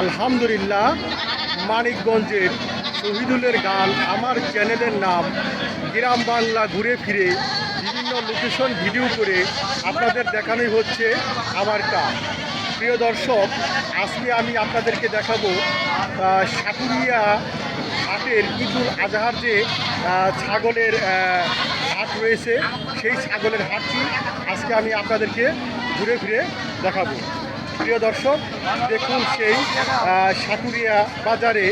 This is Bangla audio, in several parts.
আলহামদুলিল্লাহ মানিকগঞ্জের শহীদুলের গান আমার চ্যানেলের নাম গ্রাম বাংলা ঘুরে ফিরে বিভিন্ন লোকেশন ভিডিও করে আপনাদের দেখানোই হচ্ছে আমার কাজ প্রিয় দর্শক আজকে আমি আপনাদেরকে দেখাবো আহ, সাটুরিয়া হাটের ঈদুল আজহার যে ছাগলের হাট রয়েছে সেই ছাগলের হাটটি আজকে আমি আপনাদেরকে ঘুরে ফিরে দেখাবো। প্রিয় দর্শক দেখুন সেই আহ, সাটুরিয়া বাজারে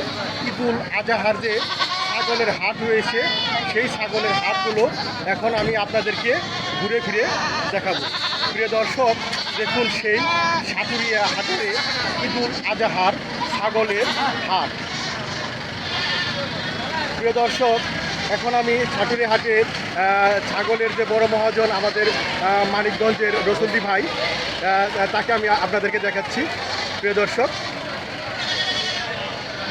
ঈদুল আজাহার যে ছাগলের হাট রয়েছে সেই ছাগলের হাটগুলো এখন আমি আপনাদেরকে ঘুরে ফিরে দেখাবো। প্রিয় দর্শক দেখুন সেই সাটুরিয়া হাটে ঈদুল আজাহার ছাগলের হাট। প্রিয় দর্শক এখন আমি ছাটুরি হাটের ছাগলের যে বড় মহাজন আমাদের মানিকগঞ্জের রসুলদি ভাই তাকে আমি আপনাদেরকে দেখাচ্ছি। প্রিয় দর্শক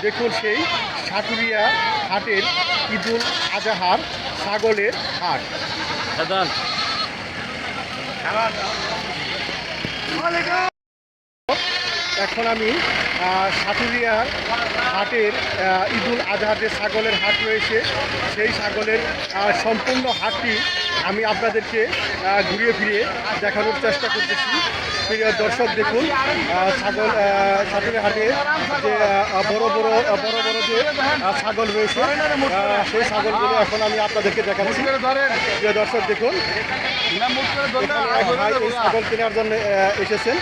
দেখুন সেই সাটুরিয়া হাটের ঈদুল আজহার ছাগলের হাট। দাদান এখন আমি আহ, সাটুরিয়ার হাটের ঈদুল আজহার যে ছাগলের হাট রয়েছে সেই ছাগলের সম্পূর্ণ হাটটি আমি আপনাদেরকে ঘুরিয়ে ফিরিয়ে দেখানোর চেষ্টা করতেছি। প্রিয় দর্শক দেখুন ছাগল আহ, হাটে যে বড় বড় বড় বড় যে ছাগল রয়েছে সেই ছাগলগুলো এখন আমি আপনাদেরকে দেখাচ্ছি। প্রিয় দর্শক দেখুন ছাগল কেনার জন্য এসেছেন।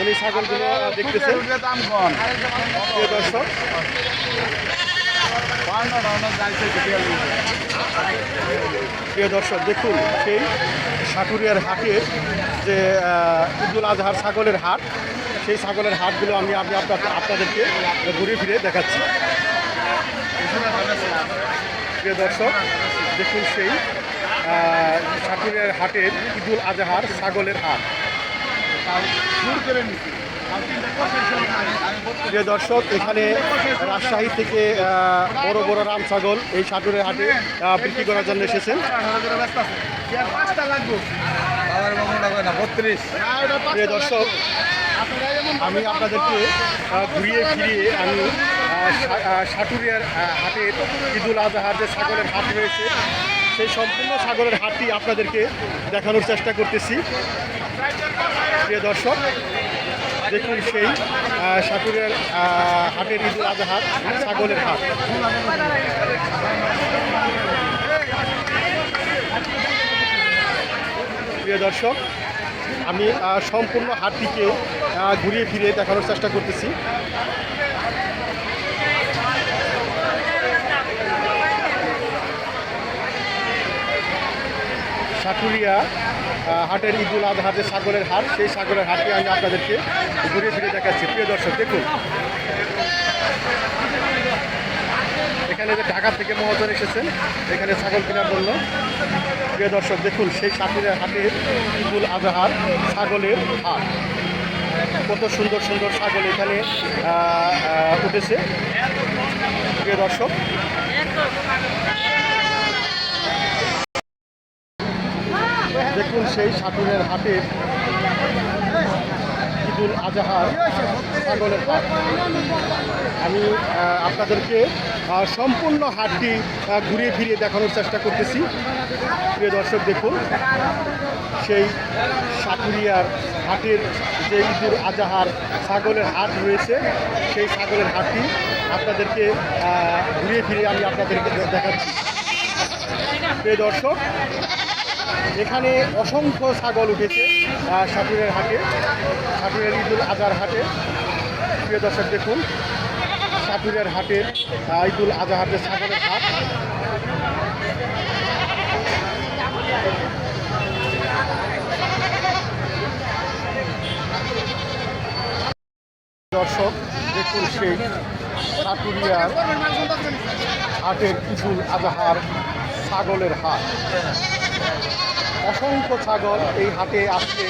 উনি ছাগলগুলো দেখতেছেন। প্রিয় দর্শক প্রিয় দর্শক দেখুন সেই সাটুরিয়ার হাটে যে ঈদুল আজহার ছাগলের হাট সেই ছাগলের হাটগুলো আমি আমি আপনাদেরকে ঘুরে ফিরে দেখাচ্ছি। প্রিয় দর্শক দেখুন সেই সাটুরিয়ার হাটের ঈদুল আজহার ছাগলের হাট। প্রিয় দর্শক, এখানে রাজশাহী থেকে বড় বড় রাম ছাগল এই সাটুরের হাটে বিক্রি করার জন্য এসেছেন। প্রিয় দর্শক, আমি আপনাদেরকে ঘুরিয়ে ফিরিয়ে আমি সাটুরিয়ার হাটের ঈদুল আজহার যে ছাগলের হাট রয়েছে, সেই সম্পূর্ণ ছাগলের হাটটি আপনাদেরকে দেখানোর চেষ্টা করতেছি। প্রিয় দর্শক, দেখুন সেই সাপুরের হাটের ঈদুল আজহার, ছাগলের হাট। প্রিয় দর্শক, আমি সম্পূর্ণ হাটটিকে ঘুরিয়ে ফিরে দেখানোর চেষ্টা করতেছি। সাটুরিয়া হাটের ঈদুল আজহা যে ছাগলের হাট, সেই ছাগলের হাটকে আমি আপনাদেরকে ঘুরে ফিরে দেখাচ্ছি। প্রিয় দর্শক, দেখুন। এখানে যে ঢাকা থেকে মহাজন এসেছেন, এখানে ছাগল কেনার জন্য। প্রিয় দর্শক, দেখুন, সেই সাপুরের হাটের ঈদুল আজহার ছাগলের হাট। কত সুন্দর সুন্দর ছাগল এখানে উঠেছে। প্রিয় দর্শক দেখুন সেই সাটুরের হাটের ঈদুল আজহার ছাগলের হাট আমি আপনাদেরকে সম্পূর্ণ হাটটি ঘুরিয়ে ফিরিয়ে দেখানোর চেষ্টা করতেছি। প্রিয় দর্শক, দেখুন, সেই সাটুরিয়ার হাটের যে ঈদুল আজহার ছাগলের হাট রয়েছে, সেই ছাগলের হাটটি আপনাদেরকে ঘুরিয়ে ফিরিয়ে আমি আপনাদেরকে দেখাচ্ছি। প্রিয় দর্শক এখানে অসংখ্য ছাগল উঠেছে আহ, সাটুরের হাটে সাটুরের ঈদুল আজহার হাটে। প্রিয় দর্শক দেখুন সাটুরের হাটে ঈদুল আজহার যে ছাগলের হাট। দর্শক দেখুন সেই সাটুরিয়ার হাটের ঈদুল আজহার ছাগলের হাট। অসংখ্য ছাগল এই হাটে আজকে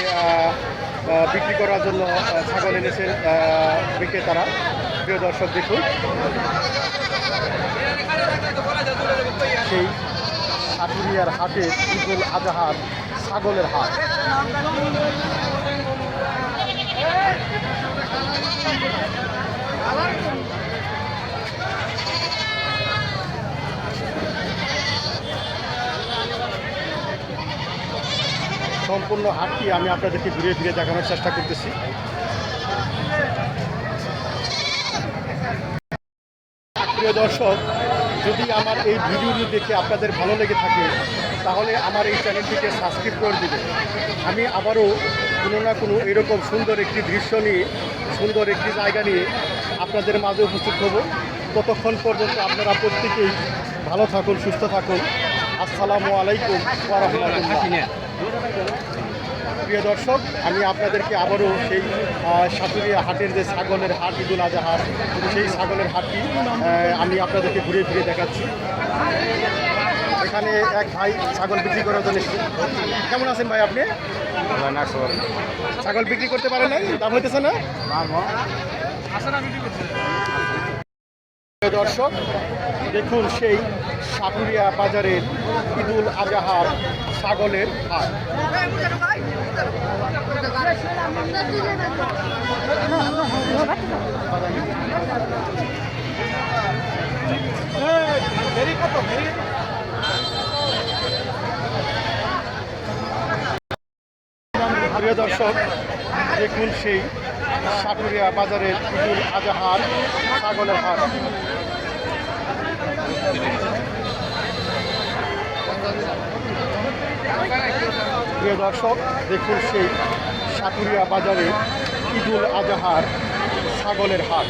বিক্রি করার জন্য ছাগল এনেছেন বিক্রেতারা। প্রিয় দর্শক, দেখুন। সেই সাটুরিয়ার হাটে ঈদুল আজহার ছাগলের হাট। সম্পূর্ণ হাটটি আমি আপনাদেরকে ঘুরে ফিরে দেখানোর চেষ্টা করতেছি। প্রিয় দর্শক, যদি আমার এই ভিডিওটি দেখে আপনাদের ভালো লেগে থাকে, তাহলে আমার এই চ্যানেলটিকে সাবস্ক্রাইব করে দেবেন। আমি আবারও কোনো না কোনো এরকম সুন্দর একটি দৃশ্য নিয়ে, সুন্দর একটি জায়গা নিয়ে আপনাদের মাঝে উপস্থিত হব। ততক্ষণ পর্যন্ত আপনারা প্রত্যেকেই ভালো থাকুন, সুস্থ থাকুন। আসসালামু আলাইকুম ওয়া প্রিয় দর্শক, আমি আপনাদেরকে আবারও সেই সাতুরিয়া হাটের যে ছাগলের হাট, ঈদুল আজহা হাট, সেই ছাগলের হাটটি আমি আপনাদেরকে ঘুরে ফিরে দেখাচ্ছি। এখানে এক ভাই ছাগল বিক্রি করার জন্য। কেমন আছেন ভাই আপনি? ছাগল বিক্রি করতে পারেন নাই? দাম হইতেছে না? দর্শক, দেখুন সেই সাতুরিয়া বাজারের ঈদুল আজহার ছাগলের হাট। প্রিয় দর্শক দেখুন সেই সাটুরিয়া বাজারের ঈদুল আজহার ছাগলের হাট। প্রিয় দর্শক, দেখুন সেই সাটুরিয়া বাজারে ঈদুল আজহার ছাগলের হাট।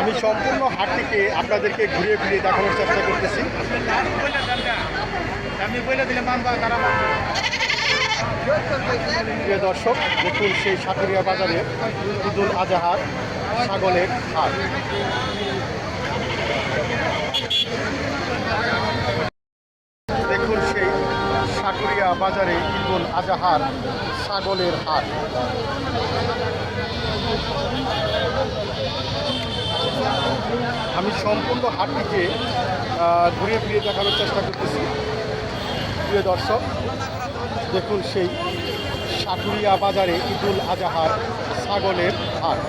আমি সম্পূর্ণ হাটটিকে আপনাদেরকে ঘুরে ফিরে দেখানোর চেষ্টা করতেছি। প্রিয় দর্শক, দেখুন সেই সাটুরিয়া বাজারে ঈদুল আজহার ছাগলের হাট। দেখুন সেই বাজারে ঈদুল আজহার ছাগলের হাট। আমি সম্পূর্ণ হাটটিকে আহ, ঘুরিয়ে ফিরিয়ে দেখানোর চেষ্টা করতেছি। প্রিয় দর্শক দেখুন সেই সাটুরিয়া বাজারে ঈদুল আজাহার ছাগলের হাট।